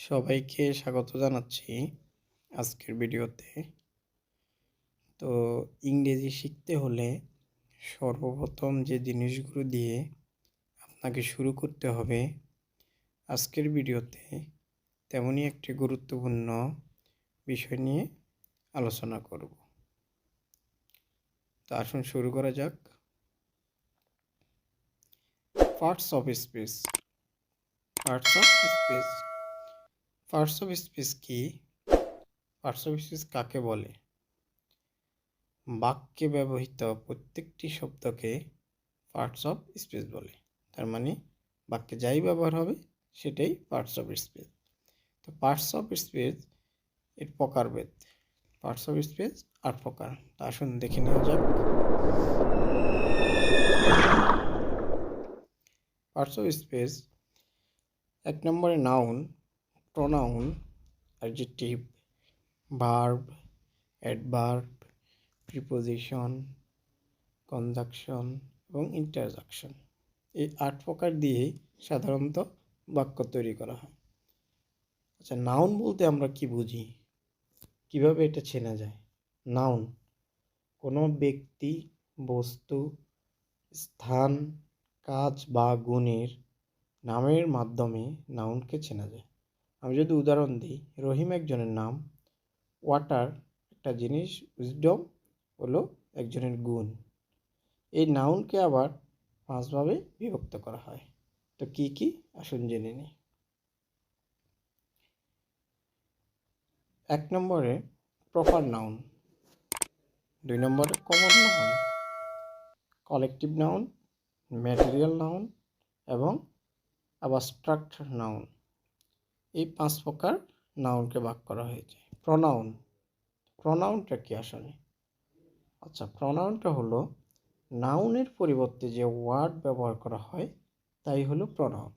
সবাইকে স্বাগত জানাচ্ছি আজকের ভিডিওতে। তো ইংরেজি শিখতে হলে সর্বপ্রথম যে জিনিসগুলো দিয়ে আপনাকে শুরু করতে হবে আজকের ভিডিওতে তেমনই একটি গুরুত্বপূর্ণ বিষয় নিয়ে আলোচনা করব। তো আসুন শুরু করা যাক। Parts of speech parts of speech parts of speech কি? পার্টস অফ স্পিচ কাকে বলে? বাক্যে ব্যবহৃত প্রত্যেকটি শব্দকে পার্টস অফ স্পিচ বলে। তার মানে বাক্যে যাই ব্যবহার হবে, সেটাই পার্টস অফ স্পিচ। তো পার্টস অফ স্পিচ এর প্রকারভেদ। পার্টস অফ স্পিচ আর প্রকার। তা আসুন দেখে নেওয়া যাক। পার্টস অফ স্পিচ, এক নম্বরে noun pronoun adjective verb adverb preposition conjunction এবং ইন্টারজাকশন এই আট প্রকার দিয়েই সাধারণত বাক্য তৈরি করা হয়। আচ্ছা নাউন বলতে আমরা কি বুঝি? কীভাবে এটা চেনা যায়? নাউন কোনো ব্যক্তি, বস্তু, স্থান, কাজ বা গুণের নামের মাধ্যমে নাউনকে চেনা যায়। আমি যদি উদাহরণ দিই, রহিম একজনের নাম ওয়াটার একটা জিনিস উইজডম হলো একজনের গুণ। এই নাউনকে আবার পাঁচভাবে বিভক্ত করা হয়। তো কি কি? আসুন জেনে নিই। এক নম্বরে প্রপার নাউন দুই নম্বরে common noun collective noun material noun এবং অ্যাবস্ট্রাক্ট নাউন এই পাঁচ প্রকার নাউনকে ভাগ করা হয়েছে। প্রনাউন। প্রনাউনটা কি আসলে? আচ্ছা প্রনাউনটা হলো নাউনের পরিবর্তে যে ওয়ার্ড ব্যবহার করা হয়, তাই হলো প্রনাউন।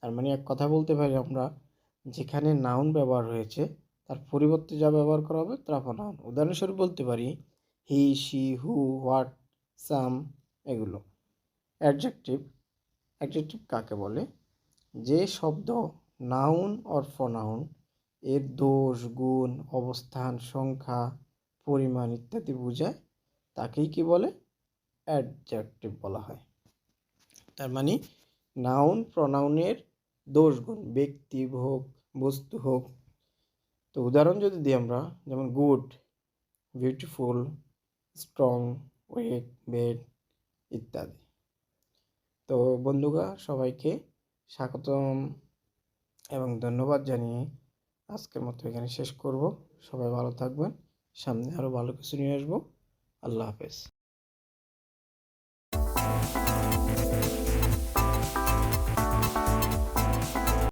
তার মানে এক কথা বলতে পারি আমরা, যেখানে নাউন ব্যবহার হয়েছে, তার পরিবর্তে যা ব্যবহার করা হবে তা প্রনাউন। উদাহরণস্বরূপ বলতে পারি, হি, শি, হু, হোয়াট, সাম, এগুলো। অ্যাডজেক্টিভ। অ্যাডজেক্টিভ কাকে বলে? যে শব্দ নাউন অর প্রনাউন এর দোষ, গুণ, অবস্থান, সংখ্যা, পরিমাণ ইত্যাদি বোঝায়, তাকেই কি বলে? অ্যাডজেক্টিভ বলা হয়। তার মানে নাউন, প্রনাউনের দোষ, গুণ, ব্যক্তি হোক বস্তু, হোক। তো উদাহরণ যদি দিই আমরা, যেমন good, beautiful, strong wet bad ইত্যাদি। তো বন্ধুরা সবাইকে স্বাগতম। এবং ধন্যবাদ জানিয়ে আজকের মতো এখানে শেষ করব। সবাই ভালো থাকবেন। সামনে আরও ভালো কিছু নিয়ে আসব। আল্লাহ হাফেজ।